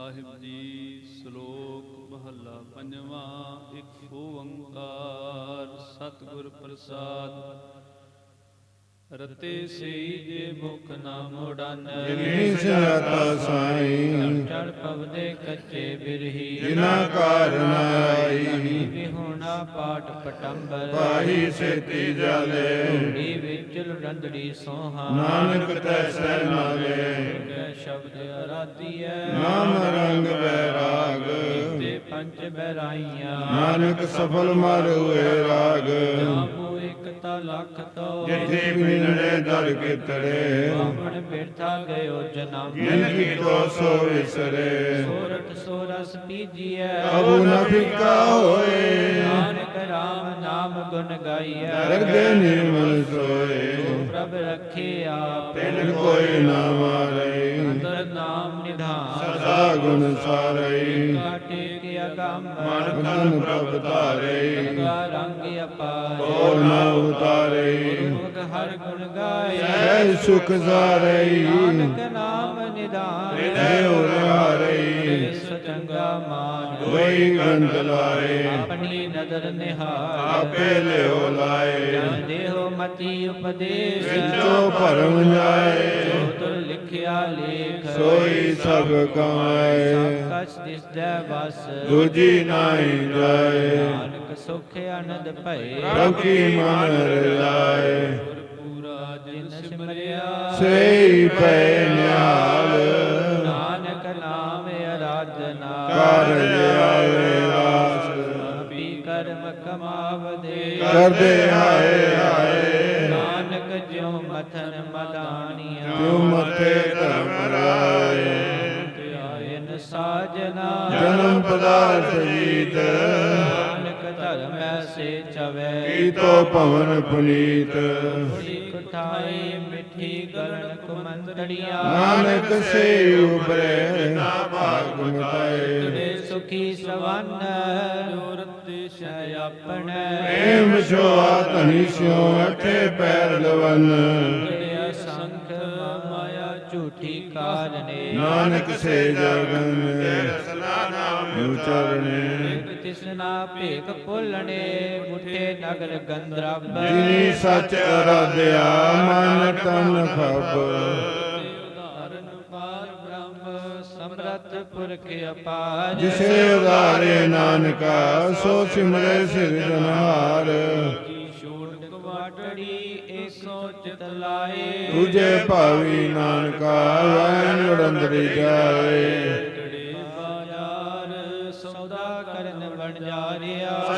ਸਾਹਿਬ ਜੀ ਸ਼ਲੋਕ ਮਹੱਲਾ ਪੰਜਵਾਂ ਇੱਕ ਓੰਕਾਰ ਸਤਿਗੁਰ ਪ੍ਰਸਾਦ। ਰਤੇ ਸਈ ਜੇ ਮੁਖ ਨਾ ਮੋੜਾਨੈ। ਜਿਨੀ ਸਿਆਤਾ ਸਾਈ। ਚੜ ਪਵਦੇ ਕੱਚੇ ਬਿਰਹੀ। ਜਿਨਾ ਕਾਰਨ ਆਈ ਵਿਹੋਣਾ ਪਾਟ ਪਟੰਬਰ। ਪਾਹੀ ਸੇਤੀ ਜਾਲੇ। ਢੀ ਵਿੱਚ ਲੁੜੰਦੜੀ ਸੋਹਾ। ਨਾਨਕ ਤੈਸੈ ਨਾਲੇ। ਕੈ ਸ਼ਬਦ ਅਰਾਧੀਐ। ਨਾਮ ਰੰਗ ਬੈਰਾਗ। ਤੇ ਪੰਜ ਬੈਰਾਈਆਂ ਨਾਨਕ ਸਫਲ ਮਰ ਹੋਏ ਰਾਗ। ਨਾਮੋ ਇਕਤਾ ਲਖ ਤੋ ਜਿਥੇ ਬਿਨੜੇ ਦਰ ਕਿਤੜੇ। ਬਾਮਣ ਬਿਰਥਾ ਗਇਓ ਜਨਮ ਜਿਨ ਕੀ ਤੋ ਸੋ ਵਿਸਰੇ। ਸੋਰਠ ਸੋਰਸ ਪੀਜੀਐ। ਅਬੂ ਨ ਫਿੱਕਾ ਹੋਏ। ਨਾਨਕ ਰਾਮ ਨਾਮ ਗੁਣ ਗਾਈਐ। ਰਗਦੇ ਨਿਰਮਲ ਸੋਏ। ਪ੍ਰਭ ਰਖੇ ਆਪ। ਤਿਨ ਕੋਈ ਨਾ ਮਾਰੇ। ਸਦਾ ਗੁਣ ਸਾਰਈ। ਕਾਟੇ ਕੇ ਅਗੰਮ ਮਨ ਤਨ ਪ੍ਰਭ ਧਾਰੇ। ਗੰਗਾ ਰੰਗ ਅਪਾਰ। ਹੋਰ ਨਾ ਉਤਾਰੇ। ਗੁਰਮੁਖ ਹਰ ਗੁਣ ਗਾਏ। ਐ ਸੁਖ ਸਾਰਈ। ਨਾਨਕ ਨਾਮ ਨਿਧਾਨ। ਹਿਰਦੈ ਉਰਾਰਈ ਸੋ ਚੰਗਾ ਮਾਨ। ਕੋਈ ਗੰਧ ਲਾਏ। ਆਪਣੀ ਨਦਰ ਨਿਹਾਰ। ਆਪੇ ਲਿਓ ਲਾਏ। ਜਨ ਦੇਹੋ ਮਤੀ ਉਪਦੇਸ਼। ਵਿੱਚੋਂ ਭਰਮ ਜਾਏ। ਜੋ ਤੁਰ ਲਿਖਿਆ ਲੇਖ। ਸੋਈ ਸਭ ਕਮਾਏ ਕਛ ਦਿਸਦੈ ਵਸ। ਦੂਜੀ ਨਾਹੀ ਜਾਏ। ਨਾਨਕ ਸੁਖ ਆਨੰਦ ਭਏ। ਪ੍ਰਭ ਕੀ ਮਨ ਰਜਾਏ ਪੂਰਾ ਜਿਨ ਸਿਮਰਿਆ। ਸਈ ਪੈ ਨਿਹਾਲ। ਨਾਨਕ ਨਾਮ ਅਰਾਧਨਾ। ਕਰ ਲਿਆਵੇ ਰਾਸ। ਆਪੀ ਕਰਮ ਕਮਾਵਦੇ। ਕਰਦੇ ਹਾਏ ਤਿਉ ਮਥੇ ਧਰਮ ਰਾਏ ਧਿਆਇਨ ਸਾਜਨਾ। ਜਨਮ ਪਦਾਰਥ ਜੀਤ ਨਾਨਕ ਧਰਮ ਐਸੇ ਚਵੈ। ਕੀਤੋ ਭਵਨ ਪੁਨੀਤ। ਕਠਾਈ ਮਿੱਠੀ ਗਲਨ ਕੁਮੰਤੜੀਆਂ ਨਾਨਕ ਸੇ ਉਪਰੇ ਨਾ ਭਾਗ ਮਿਟਾਏ ਤੁਰੇ ਸੁਖੀ ਸਵੰਨ ਜੋਰਤੇ ਸ਼ੈ ਆਪਣੈ। ਪ੍ਰੇਮ ਛੋਆ ਧਨੀ ਸਿਓ ਅਠੇ ਪੈਰ ਲਵਨ ਕਾਰਨੇ ਨਾਨਕ ਸੇ ਜਗਨ ਰਸਨਾ ਨਾਮ ਉਚਰਨੇ ਤਿਸਨਾ ਭੇਕ ਭੁੱਲਣੇ ਮੁਠੇ ਨਗਰ ਗੰਧਰਬ ਜਿਨੀ ਸੱਚ ਅਰਾਧਿਆ ਮਨ ਤਨ ਖਬ ਸਮਰਥ ਪੁਰਖ ਅਪਾਰ। ਜਿਸੇ ਉਦਾਰੇ ਨਾਨਕਾ ਸੋ ਸਿਮਰੇ ਸਿਰਜਨਹਾਰ ਕੀ ਛੋੜ ਕਵਾਟੜੀ ਏਕੋ ਚਿਤ ਲਾਏ। ਤੁਝੇ ਭਾਵੀ ਨਾਨਕਾ ਵੈਨ ਲੜੰਦਰੀ ਜਾਏ।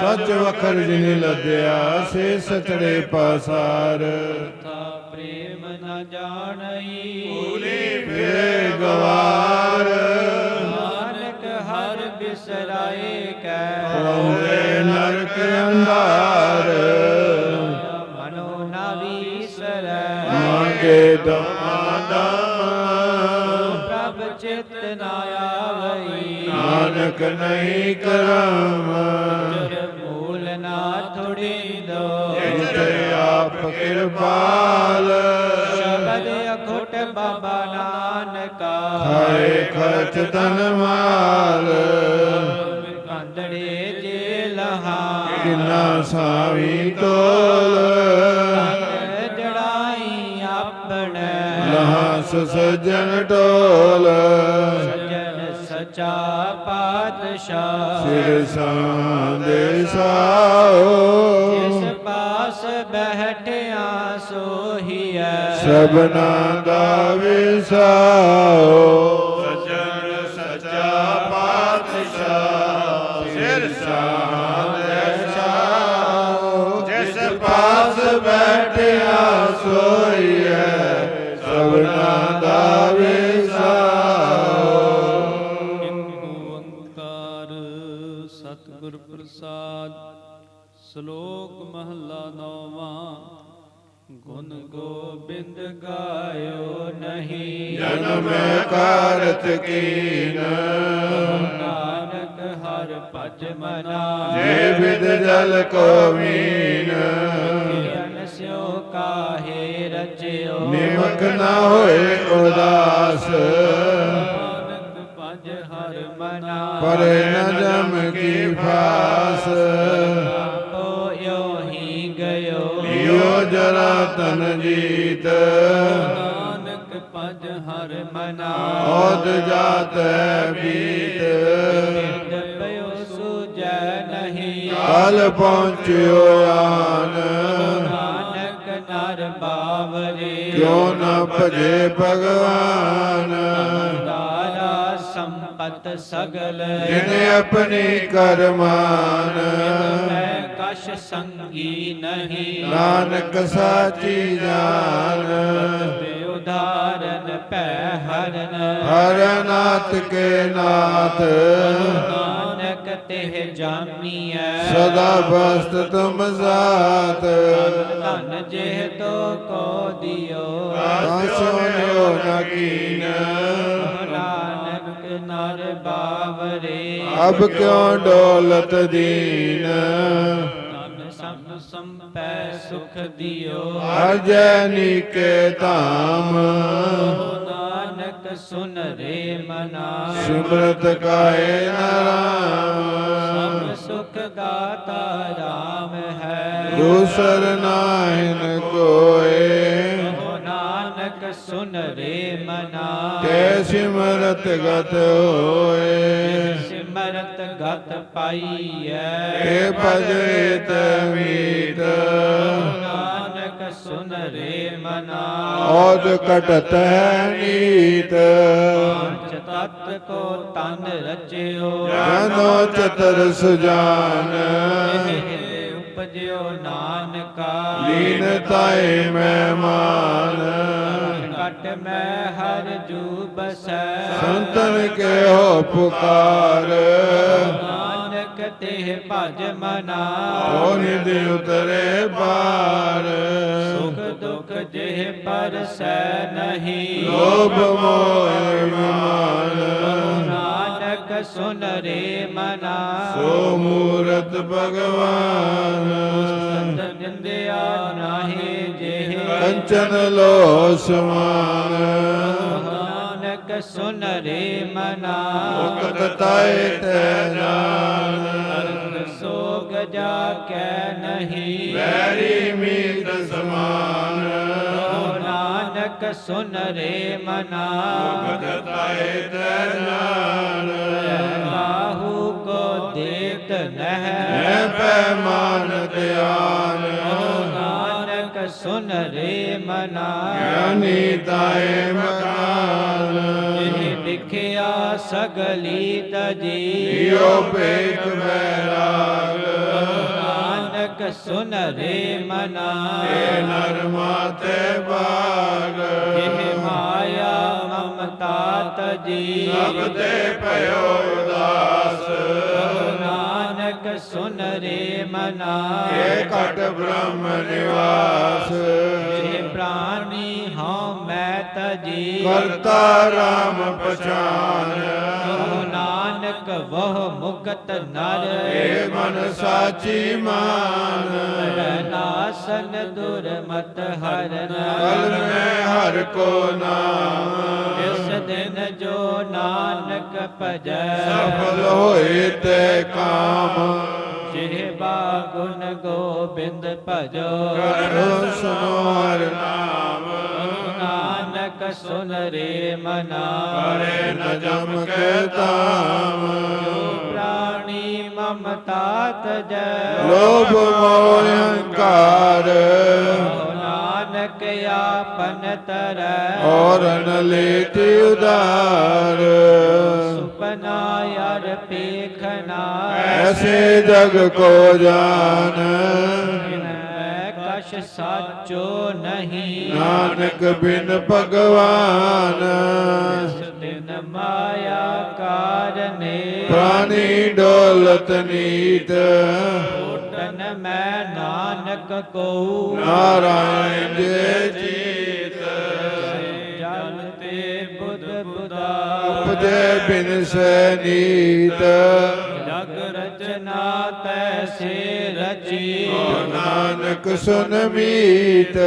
ਸੱਚ ਵਖਰ ਜਿਨ ਲੱਦਿਆ ਸੇ ਸਚੜੇ ਪਾਸਾਰ। ਤਾ ਪ੍ਰੇਮ ਨ ਜਾਣਈ। ਫੇਰੇ ਗਵਾਰ। ਨਾਨਕ ਹਰ ਬਿਸਰਾਏ ਕੈ। ਪਾਉਂਦੇ ਨਰਕ ਅੰਧਾਰ। ਮਾਗੇ ਦਮਾਦਾ ਪ੍ਰਭ ਚਿਤ ਨਾ ਆਵਈ। ਨਾਨਕ ਨਹੀਂ ਕਰਮ ਮੂਲ ਨਾ ਥੋੜੀ ਦੋ। ਜਿਤੇ ਆਪ ਕਿਰਪਾਲ। ਸ਼ਬਦ ਅਖੁੱਟ ਬਾਬਾ ਨਾਨਕਾ। ਖਾਏ ਖਰਚ ਤਨ ਮਾਲ। ਕੰਦੜੇ ਜੇ ਲਹਾ। ਕਿੰਨਾ ਸਾਵੀ ਤੋਲ। ਲਹਾਸ ਸਜਣ ਟੋਲ ਸਜਣ ਸਚਾ ਪਾਤਸ਼ਾਹ। ਸਿਰ ਸਾਂਦੇ ਸਾਓ। ਜਿਸ ਪਾਸ ਬਹਿਠਿਆ ਸੋਹੀਐ। ਸਭਨਾ ਦਾ ਵਿਸਾਓ ਕਾਰਤ ਕੀਨ। ਨਾਨਕ ਹਰ ਭਜ ਮਨਾ। ਜੇ ਵਿਦ ਜਲ ਕੋ ਮੀਨ। ਅਨਸਿਓ ਕਾਹੇ ਰਚਿਓ। ਨਿਮਕ ਨਾ ਹੋਏ ਉਦਾਸ। ਨਾਨਕ ਪੰਜ ਹਰ ਮਨਾ। ਪਰੇ ਨ ਜਮ ਕੀ ਫਾਸ। ਹੋਇਓ ਹੀ ਗਇਓ। ਲਿਓ ਜਰਾ ਤਨ ਜੀਤ। ਭਜ ਹਰ ਮਨਾ। ਔਦ ਜਾਤੈ ਬੀਤ। ਪਇਓ ਸੂਜੈ ਨਹੀਂ। ਕਾਲ ਪਹੁੰਚਿਓ ਆਨ। ਨਾਨਕ ਨਰ ਬਾਵਰੇ। ਕਿਉ ਨ ਭਜੇ ਭਗਵਾਨ। ਦਾਰਾ ਸੰਪਤ ਸਗਲ। ਜਿਨ ਆਪਣੀ ਕਰਮਾਨ। ਕਛ ਸੰਗੀ ਨਹੀਂ। ਨਾਨਕ ਸਾਚੀ ਜਾਨ। ਤੇ ਉਦਾਰਨ ਭੈ ਹਰਨ। ਹਰ ਨਾਥ ਕੇ ਨਾਥ। ਨਾਨਕ ਤੇ ਜਾਮੀਐ। ਸਦਾ ਬਸਤ ਤੁਮ ਸਾਥ। ਧਨ ਜਿਹ ਤੋ ਕੋ ਦਿਓ। ਸੋਨਿਓ ਨ ਕੀਨ। ਨਾਨਕ ਨਰ ਬਾਵਰੇ। ਅਬ ਕਿਉ ਡੋਲਤ ਦੀਨ? ਸੰਪੈ ਸੁਖ ਦਿਓ। ਅਜੈ ਨੀਕੇ ਧਾਮ। ਨਾਨਕ ਸੁਨ ਰੇ ਮਨਾ। ਸਿਮਰਤ ਕਾਏ ਨਾਮ ਸਭ ਸੁਖ ਦਾਤਾ ਰਾਮ ਹੈ। ਦੂਸਰ ਨਾਹਿਨ ਕੋਏ। ਕਹੋ ਨਾਨਕ ਸੁਨ ਰੇ ਮਨਾ। ਕੈ ਸਿਮਰਤ ਗਤ ਹੋਏ। ਸਿਮਰਤ ਗਤ ਪਾਈਐ। ਏ ਭਜੇ ਤਮੀਤ ਨਾਨਕ ਸੁਨ ਰੇ ਮਨਾ। ਔਦ ਕਟਤ ਨੀਤ। ਪੰਜ ਤਤ ਕੋ ਤਨ ਰਚਿਓ। ਜਨੋ ਚਤਰ ਸੁਜਾਨ ਉਪਜਿਓ ਨਾਨਕਾ। ਲੀਨ ਤਾਏ ਮਹਿਮਾਨ। ਮੈਂ ਹਰ ਜੂ ਬਸੈ ਸੰਤਨ ਕੇ ਹੋ ਪੁਕਾਰ? ਨਾਨਕ ਤੇ ਭਜ ਮਨਾ ਓ ਨਿਧ ਉਤਰੇ ਪਾਰ ਸੁਖ ਦੁਖ ਜਿਹ ਪਰਸੈ ਨਹੀਂ। ਲੋਭ ਮੋਹ ਵਿਮਾਨ ਨਾਨਕ ਸੁਨ ਰੇ ਮਨਾ। ਸੋ ਮੂਰਤ ਭਗਵਾਨ। ਸਤ ਨਿੰਦਿਆ ਨਾਹੀ ਜਿਹ ਕੰਚਨ ਲੋ ਸਮਾਨ। ਨਾਨਕ ਸੁਨ ਰੇ ਮਨਾ ਮੁਕਤ ਤਾਏ ਤੈ ਜਾਨ। ਅਰਥ ਸੋਗ ਜਾ ਕੈ ਨਹੀਂ। ਵੈਰੀ ਮੀਤ ਸਮਾਨ। ਨਾਨਕ ਸੁਨ ਰੇ ਮਨਾ ਮੁਕਤ ਤਾਏ ਤੈ ਜਾਨ। ਬਾਹੂ ਕੋ ਦੇਤ ਨਹਿ ਮੈਂ ਪੈਮਾਨ ਧਿਆਨ ਕਹੋ ਨਾਨਕ ਸੁਨ ਰੇ ਮਨਾ ਗਿਆਨੀ ਤਾਏ ਮਕਾਨ ਜਿਹ ਲਿਖਿਆ ਸਗਲੀ ਤਜੀ ਈਓ ਪੇਖ ਬੈਰਾਗ ਨਾਨਕ ਸੁਨ ਰੇ ਮਨਾ ਏ ਨਰ ਮਾਤੇ ਬਾਗ। ਜਿਹ ਮਾਇਆ ਮਮਤਾ ਤਜੀ ਸਭ ਤੇ ਭਇਓ ਨਾਨਕ ਸੁਨ ਰੇ ਮਨਾ। ਏ ਘਟ ਬ੍ਰਹਮ ਨਿਵਾਸ। ਜਿਹ ਪ੍ਰਾਨੀ ਹਉ ਮੈਂ ਤਜੀ ਕਰਤਾ ਰਾਮ ਪਛਾਨ। ਕਹੋ ਨਾਨਕ ਵਹ ਮੁਕਤ ਨਰ। ਏ ਮਨ ਸਾਚੀ ਮਾਨ। ਨਾਸਨ ਦੁਰਮਤ ਹਰਨ। ਕਲ ਮੈਂ ਹਰ ਕੋ ਨਾਮ। ਇਸ ਦਿਨ ਜੋ ਨਾਨਕ ਭਜੈ। ਸਫਲ ਹੋਏ ਤੇ ਕਾਮ। ਜਿਹ ਬਾਗੁਨ ਗੋਬਿੰਦ ਭਜੋ। ਕਰੋ ਸੁਨੋ ਹਰ ਨਾਮ ਨਾਨਕ ਸੁਨ ਰੇ ਮਨਾ ਕਰੇ ਨ ਜਮ ਕੇ ਤਾਮ ਪ੍ਰਾਣੀ ਮਮਤਾ ਤਜੈ। ਲੋਭ ਮੋਹ ਅਹੰਕਾਰ ਨਾਨਕ ਆਪਨ ਤਰੈ। ਔਰ ਨ ਲੇਤੀ ਉਦਾਰ ਪੇਖਨਾ ਐਸੇ ਜਗ ਕੋ ਜਾਨ। ਮੈਂ ਕਛ ਸਾਚੋ ਨਹੀਂ। ਨਾਨਕ ਬਿਨ ਭਗਵਾਨ। ਇਸ ਦਿਨ ਮਾਇਆ ਕਾਰਨੇ। ਪ੍ਰਾਨੀ ਡੋਲਤ ਨੀਤ। ਟਨ ਮੈਂ ਨਾਨਕ ਕੋ ਨਾਰਾਇਣ ਜੇ। ਉਪਜੇ ਬਿਨ ਸੈ ਨੀਤ ਜਗ ਰਚਨਾ ਤੈਸੇ ਰਚੀ। ਨਾਨਕ ਸੁਨ ਮੀਤ।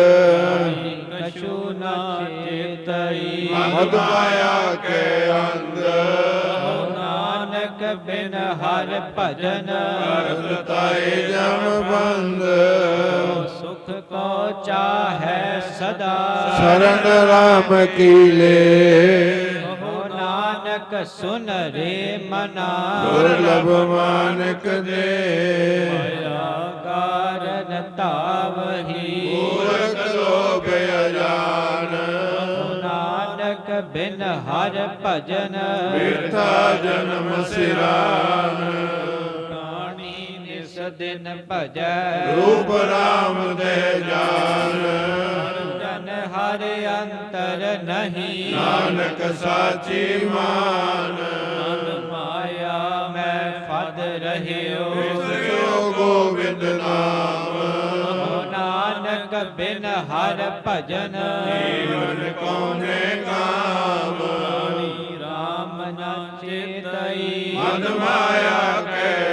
ਕਛੂ ਨਾ ਚੇਤਈ। ਮਦ ਮਾਇਆ ਕੇ ਅੰਦਰ ਨਾਨਕ ਬਿਨ ਹਰ ਭਜਨ। ਤਾਏ ਜਮ ਬੰਦ। ਸੁਖ ਕੋ ਚਾਹੈ ਸਦਾ। ਸ਼ਰਨ ਰਾਮ ਕੀ ਲੇ ਨਾਨਕ ਸੁਨ ਰੇ ਮਨਾ। ਦੁਰਲਭ ਮਾਨਕ ਦੇ। ਮਾਇਆ ਕਾਰਨ ਤਾਵਹੀ ਮੂਰਖ ਲੋਭ ਅਜਾਨ। ਨਾਨਕ ਬਿਨ ਹਰ ਭਜਨ। ਬਿਰਥਾ ਜਨਮ ਸਿਰਾਨ। ਦਿਨ ਭਜੈ। ਰੂਪ ਰਾਮ ਦੇ ਜਨ। ਹਰ ਅੰਤਰ ਨਹੀਂ। ਨਾਨਕ ਸਾਚੀ ਮਾਨ। ਮਨ ਮਾਇਆ ਮੈਂ ਫਦ ਰਹਿਓ। ਸਿਓ ਗੋਬਿੰਦ ਨਾਮ। ਨਾਨਕ ਬਿਨ ਹਰ ਭਜਨ। ਜੀਵਨ ਕੌਣੇ ਕਾਮ। ਰਾਮ ਨਾ ਚੇਤਈ। ਮਨ ਮਾਇਆ ਕੇ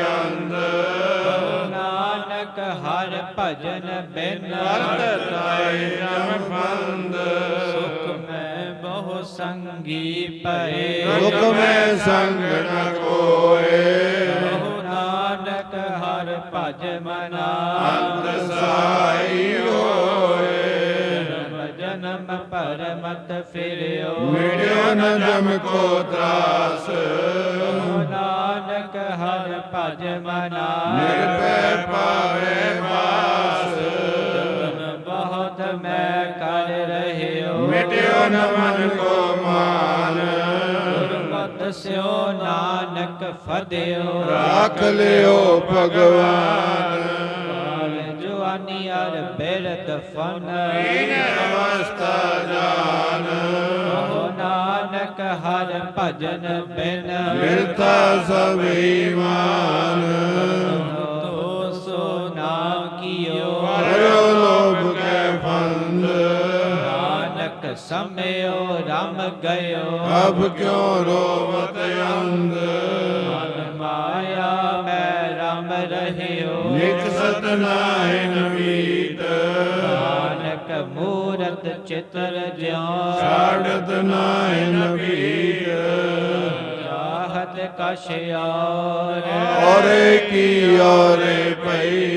ਬਿਨ ਤਾਏ ਜਮ ਬੰਦ ਸੁਖ ਮੈਂ ਬਹੁ ਸੰਗੀ ਪਏ ਦੁਖ ਮੈਂ ਸੰਗ ਨ ਕੋਏ ਕਹੋ ਨਾਨਕ ਹਰ ਭਜ ਮਨਾ ਅੰਤ ਸਾਈ ਹੋਏ ਜਨਮ ਜਨਮ ਪਰਮਤ ਫਿਰਿਓ ਮਿਟਿਓ ਨ ਜਮ ਕੋ ਤਰਾਸ ਨਾਨਕ ਹਰ ਭਜ ਮਨਾ ਨਿਰਭੈ ਪਾਵੇ ਬਾਸ ਮਿਟਿਓ ਨ ਮਨ ਕੋ ਮਾਨ। ਗੁਰਮਤਿ ਸਿਓ ਨਾਨਕ ਫਦਿਓ ਰਾਖ ਲਿਓ ਭਗਵਾਨ। ਕਾਲ ਜਵਾਨੀ ਅਰ ਬਿਰਤ ਫਨ। ਦੀਨ ਅਵਸਥਾ ਜਾਨ। ਕਹੋ ਨਾਨਕ ਹਰ ਭਜਨ ਬਿਨ। ਮਿਲਤਾ ਸਭੀ ਮਾਨ। ਗਇਓ ਅਬ ਕਿਉ ਰੋਵਤ ਅੰਧ ਮਨ ਮਾਇਆ ਮੈਂ ਰਮ ਰਹਿਓ ਨਿਤ ਸਤ ਨਾਹਿ ਨਵੀਤ ਨਾਨਕ ਮੂਰਤ ਚਿਤਰ ਜਿਉ ਛਾੜਤ ਨਾਹਿ ਨਵੀਤ ਚਾਹਤ ਕਛ ਔਰ ਔਰੇ ਕੀ ਔਰੇ ਪਈ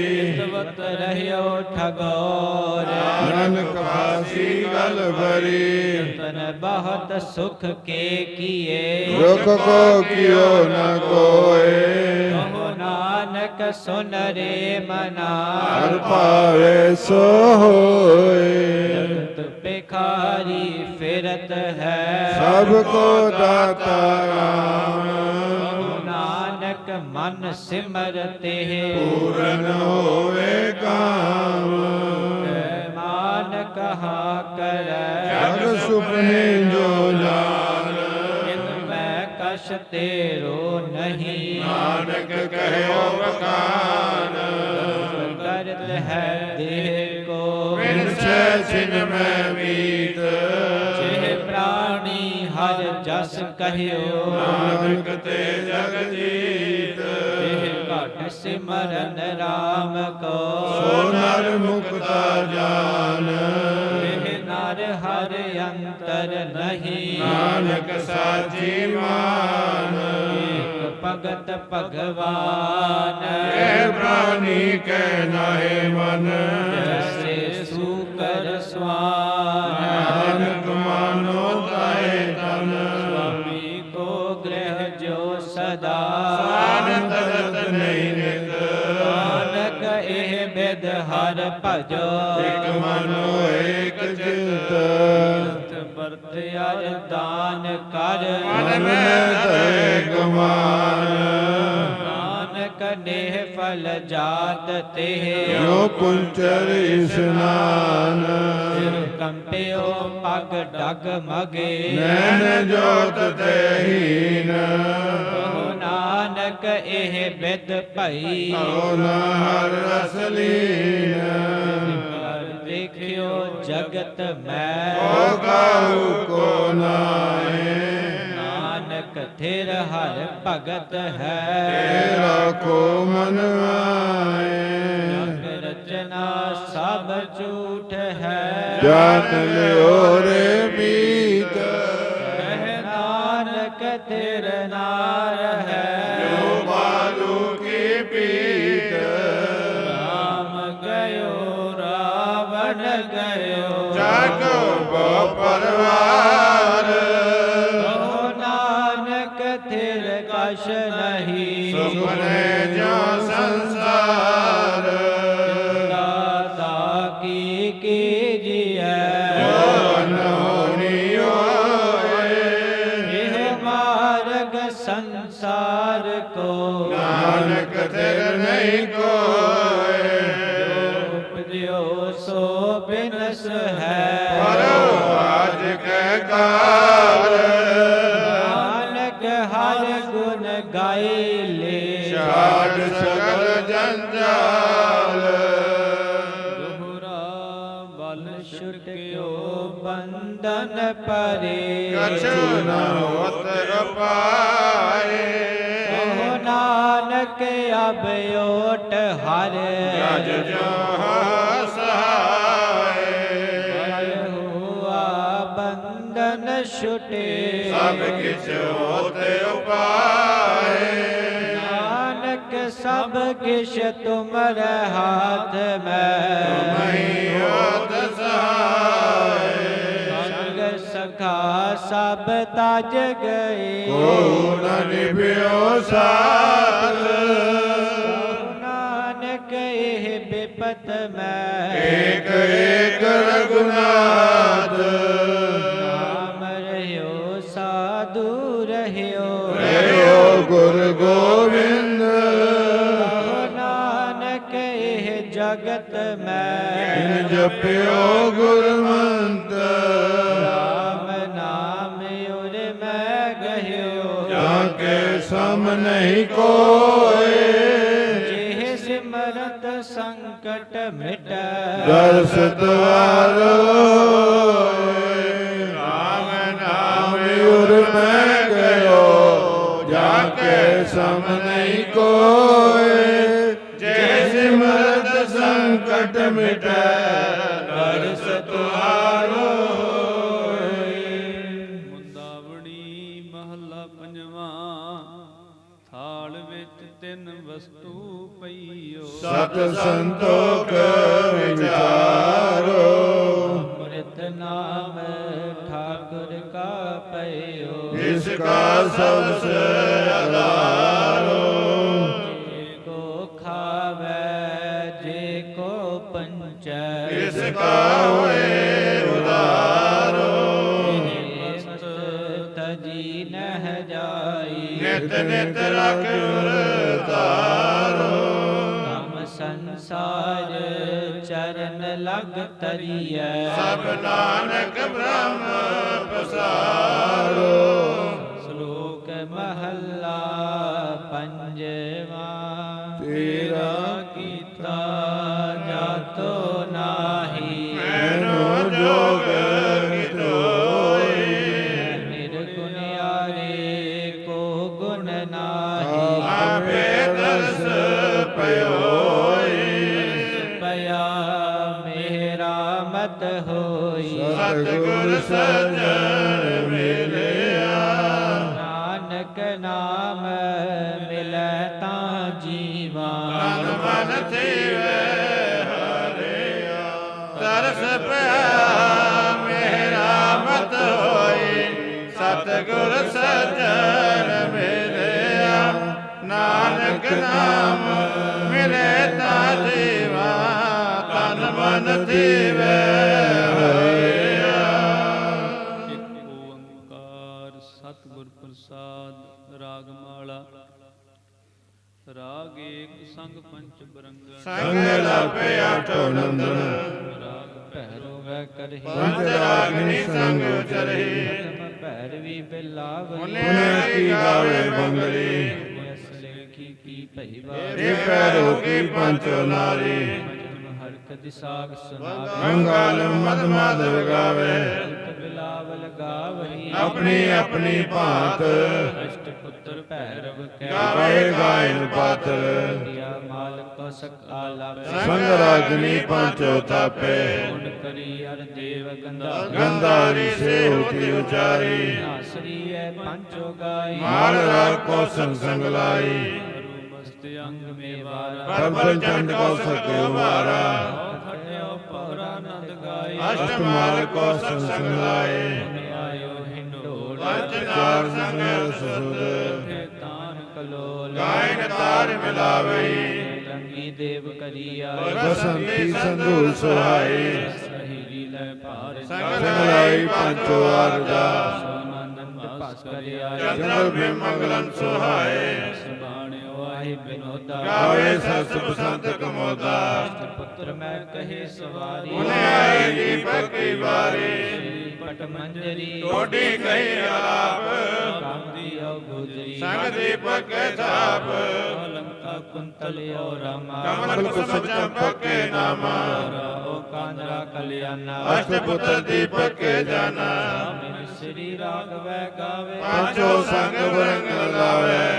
ਰਹਿਓ ਠਗੋਰ। ਨਾਨਕ ਫਾਸੀ ਗਲ ਭਰੀ ਤਨ ਬਹੁਤ ਸੁਖ ਕੇ ਕੀਏ। ਰੁਖ ਕੋ ਕਿਉ ਨ ਕੋਏ। ਕਹੋ ਨਾਨਕ ਸੁਨ ਰੇ ਮਨਾ। ਹਰ ਭਾਵੇ ਸੋ ਹੋਏ। ਭਿਖਾਰੀ ਫਿਰਤ ਹੈ। ਸਭ ਕੋ ਦਾਤਾ ਰਾਮ। ਮਨ ਸਿਮਰਤੇ ਪੂਰਨ ਹੋਵੇ ਕਾਮ। ਮਾਨ ਕਹਾ ਕਰੈ। ਜਗ ਸੁਪਨੇ ਜੋ ਜਾਨ। ਇਨ ਮੈਂ ਕਛ ਤੇਰੋ ਨਹੀਂ। ਨਾਨਕ ਕਹਿਓ ਬਖਾਨ ਕਰਤ ਹੈ ਦੇਹ ਕੋ। ਬਿਨ ਛੈ ਛਿਨ ਮੈਂ ਮੀਤ। ਜਿਹ ਪ੍ਰਾਣੀ ਹਰ ਜਸ ਕਹਿਓ। ਨਾਨਕ ਤੇ ਜਗ ਘਟ ਸਿਮਰਨ RAM ਕੋ। ਸੋ ਨਰ ਮੁਕਤਾ ਜਾਨ। ਜਿਹ ਨਰ ਹਰ ਅੰਤਰ ਨਹੀਂ। ਨਾਨਕ ਸਾਚੀ ਮਾਨ। ਭਗਤ ਭਗਵਾਨ। ਇਹ ਪ੍ਰਾਨੀ ਕਹਿ ਨਾਹਿ ਮਨ। ਜੈਸੇ ਸੂਕਰ ਸਵਾਨ। ਸਦਾ। ਸਾਨ ਤਜਤ ਨਹੀਂ ਨਿਤ ਨਾਨਕ ਇਹ ਬਿਦ ਹਰ ਭਜੋ। ਇਕ ਮਨੋ ਏਕ ਚਿਤ ਵਰਤ ਅਰ ਦਾਨ ਕਰ। ਮਨ ਮੈਂ ਧਰੇ ਗਮਾਨ। ਨੇਹ ਫਲ ਜਾਤ ਤੇ ਜੋ ਕੁੰਚਰ ਇਸਨਾਨ ਸਿਰ ਕੰਪਿਓ ਪਗ ਡਗ ਮਗੇ। ਨੈਣ ਜੋਤ ਦੇਹੀਨ ਕਹੋ ਨਾਨਕ ਇਹ ਬਿਦ ਭਈ। ਨ ਹਰ ਰਸ ਲੀਨ ਦੇਖਿਓ ਜਗਤ ਮੈਂ। ਓ ਕਾਹੂ ਕੋ ਥਿਰ ਹਰ ਭਗਤ ਹੈ। ਤੇਰਾ ਕੋ ਮਨ ਆਏ। ਜਗ ਰਚਨਾ ਸਭ ਝੂਠ ਹੈ। ਜਾਣ ਲਿਓ ਰੇ ਨਾਨਕ ਤੇਰ ਨਹੀਂ ਕੋਏ। ਉਪਜਿਓ ਸੋ ਬਿਨਸ ਹੈ। ਪਰੋ ਆਜ ਕੈ ਕਾਰ ਨਾਨਕ ਹਰ ਗੁਣ ਗਾਏ ਲੇ। ਛਾੜ ਸਗਲ ਜੰਜਾਲ। ਦੋਹਰਾ ਬਲ ਛੁਟਿਓ ਬੰਧਨ ਪਰੇ। ਕਛੁ ਨ ਹੋਤ ਅਬ ਓਟ ਹਰ। ਜਜ ਜੋ ਸਹਾਏ ਹੁਆ ਬੰਧਨ ਛੁਟੇ। ਸਭ ਕਿਛ ਹੋਤ ਉਪਾਏ। ਨਾਨਕ ਸਭ ਕਿਛ ਤੁਮਰ ਹਾਥ ਮੈਂ। ਮਹੀ ਹੋਤ ਸਹਾਏ। ਸਭ ਤਜ ਗਏ। ਕੋ ਨ ਨਿਭਿਓ ਸਾਥ ਨਾਨਕ ਇਹ ਬਿਪਤ ਮੈਂ। ਏਕ ਏਕ ਰਗੁਨਾਥ ਨਾਮ ਰਹਿਓ ਸਾਧੂ ਰਹਿਓ। ਰਹਿਓ ਗੁਰ ਗੋਬਿੰਦ। ਨਾਨਕ ਇਹ ਜਗਤ ਮੈਂ। ਜਪਿਓ ਗੁਰਮੰਤ ਸਮ ਨਹੀਂ ਕੋਏ। ਜਿਹ ਸਿਮਰਤ ਸੰਕਟ ਮਿਟੈ। ਦਰਸ ਦਵਾਰੋ ਰਾਮ ਨਾਮ ਉਰ ਮੈਂ ਗਇਓ ਜਾਂ ਕੇ ਸਮ ਨਹੀਂ ਕੋਏ। ਜੇ ਸਿਮਰਤ ਸੰਕਟ ਮਿਟੈ। ਤਿੰਨ ਵਸਤੂ ਪਈਓ। ਸਤ ਸੰਤੋਖ ਵਿਚਾਰੋ। ਅੰਮ੍ਰਿਤ ਨਾਮ ਠਾਕੁਰ ਕਾ ਪਇਓ ਇਸ ਕਾ ਸਭ ਸੇ ਆਧਾਰੋ ਜੇ ਕੋ ਖਾਵੇ ਜੇ ਕੋ ਪੰਚੈ। ਇਸ ਕਾ ਹੋਏ ਨਿਤ ਨਿਤ ਰਖ ਤਰੀਐ ਸਭ ਨਾਨਕ ਬ੍ਰਹਮ ਪਸਾਰੋ ਸਤਿਗੁਰ ਸਜਣ ਮਿਲਿਆ ਨਾਨਕ ਨਾਮ ਮਿਲੇ ਤਾ ਜੀਵਾ ਤਨ ਮਨ ਥੀਵੇ ਹਰਿਆ ਇੱਕ ਓੰਕਾਰ ਸਤਿਗੁਰ ਪ੍ਰਸਾਦ ਰਾਗ ਮਾਲਾ ਰਾਗ ਏਕ ਸੰਗ ਪੰਚ ਬਰੰਗਣ। ਸੰਗ ਲਾਪੇ ਆਠੋ ਨੰਦਨ। ਰਾਗ ਭੈਰੋ ਵੈ ਕਰਹੀ। ਪੰਜ ਰਾਗਨੀ ਸੰਗ ਉਚਰਹੀ। ਭੈਰਵੀ ਬਿਲਾਵ ਪੁਨੇ ਕੀ ਗਾਵੇ ਬੰਗਲੀ। ਅਸਲੇ ਕੀ ਕੀ ਭਈ ਇਹ ਪੈਰੋ ਕੀ ਪੰਚੋ ਨਾਰੀ। ਹਰ ਕਦਿ ਸਾਗ ਸੁਨਾਵੇ। ਮੰਗਲ ਮਦ ਮਾਧਵ ਗਾਵੇ। ਬਿਲਾਵਲ ਗਾਵਹੀ ਆਪਣੀ ਆਪਣੀ ਭਾਂਤ। ਅਸ਼ਟ ਪੁੱਤਰ ਭੈਰਵ ਕੈ। ਗਾਵੇ ਗਾਇਨ ਪਾਤਰ ਦਿਆ ਮਾਲ ਕੋ ਸਕ ਆਲਾਪ ਸੰਗ ਰਾਗਨੀ ਪੰਚੋ ਥਾਪੇ ਗੁਣ ਕਰੀ ਅਰ ਦੇਵ ਗੰਦਾ ਗੰਧਾਰੀ ਸੇ ਹੋਤੀ ਉਚਾਰੀ। ਆਸਰੀ ਹੈ ਪੰਚੋ ਗਾਈ। ਮਾਲ ਰਾਗ ਕੋ ਸੰਗ ਸੰਗ ਲਾਈ। ਪਰਬਲ ਚੰਡ ਕੋ ਸਕੇ ਉਮਾਰਾ ਖਟਿਓ ਪੌਰਾਨੰਦ ਗਾਏ। ਅਸ਼ਟ ਮਾਲ ਕੋ ਸੰਗ ਸੰਗ ਲਾਏ। ਆਇਓ ਹਿੰਡੋਲ ਚਾਰ ਸੰਗ ਤੇ ਤਾਨ ਕਲੋਲ। ਗਾਇਨ ਤਾਰ ਮਿਲਾਵਈ। ਰੰਗੀ ਦੇਵ ਕਰੀਆ। ਬਸੰਤੀ ਸੰਧੂ ਸੁਹਾਈ। ਸਹੀਰੀ ਲੈ ਭਾਰ ਸੰਗਲਾਈ ਪੰਚੋ ਆਰਦਾ ਸੋਨਾਨੰਦ ਪਾਸ ਕਰਿਆ ਚੰਦਰ ਮੇ ਮੰਗਲਨ ਸੁਹਾਏ। ਸੁਬਾਣਿਓ ਆਹੀ ਬਿਨੋਦਾ ਗਾਵੇ ਸਸ ਬਸੰਤ ਕਮੋਦਾ। ਪੁੱਤਰ ਮੈਂ ਕਹੇ ਸਵਾਰੀ। ਉਹਨੇ ਆਈ ਦੀਪਕ ਕੀ ਵਾਰੀ। ਪਟ ਮੰਜਰੀ। ਟੋਡੀ ਕਹੀ ਆਪ। ਕਾਮਦੀ ਔ ਗੁਜਰੀ ਸੰਗ ਦੀਪਕ ਕੇ ਥਾਪ। ਲੰਕਾ ਕੁੰਤਲ ਔ ਰਾਮਾ। ਕਮਲ ਕੁਸਮ ਚੰਪਕ ਕੇ ਨਾਮਾ। ਓ ਕਾਂਦਰਾ ਕਲਿਆਣਾ। ਅਸ਼ਟ ਪੁੱਤਰ ਦੀਪਕ ਕੇ ਜਾਨਾ ਮੇਰੀ ਸ੍ਰੀ ਰਾਗਵੈ ਗਾਵੇ। ਪਾਂਚੋ ਸੰਗ ਬਰੰਗ ਲਾਵੇ।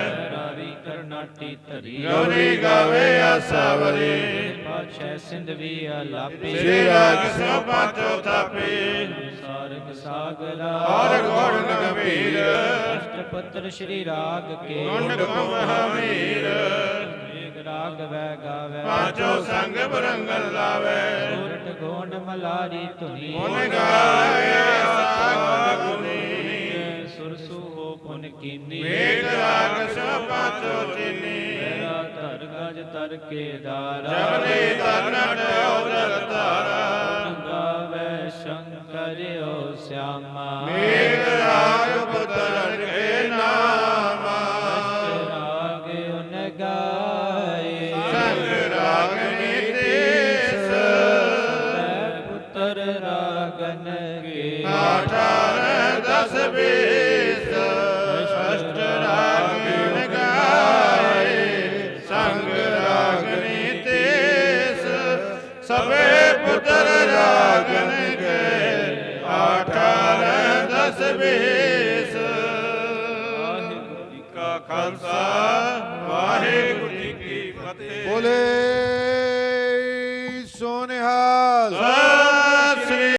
ਕਰਨਾਟੀ ਧਰੀ। ਗੌਰੀ ਗਾਵੇ ਆਸਾਵਰੀ ਪਾਛੈ ਸਿੰਧਵੀ ਆਲਾਪੀ ਸ੍ਰੀ ਰਾਗ ਸੋ ਪਾਂਚੋ ਥਾਪੀ ਸਾਰਗ ਸਾਗਰਾ ਔਰ ਗੋੜ ਗੰਭੀਰ। ਅਸ਼ਟ ਪੁੱਤਰ ਸ੍ਰੀ ਰਾਗ ਕੇ। ਹਮੀਰ ਏਕ ਰਾਗ ਵੈ ਗਾਵੇ। ਪਾਂਚੋ ਸੰਗ ਬਰੰਗ ਲਾਵੇ। ਸੂਰਟ ਗੋਂਡ ਮਲਾਰੀ ਧੁਨੀ। ਉਹਨੇ ਗਾਵੇ ਆਸਾਗ ਗੁਨੀ ਸੁਰਸੂ ਪੁਨ ਕੀਨੀ। ਵੇਦ ਰਾਗ ਸੋ ਪਾਂਚੋ ਚੀਨੀ। ਮੇਰਾ ਧਰ ਗਜ ਤਰ ਕੇ ਦਾਰਾ ਜਬਨੇ ਤਨਟ ਉਦਰ ਤਾਰਾ ਗਾਵੇ ਸ਼ੰਕਰ ਓ ਸਿਆਮਾ। ਮੇਘ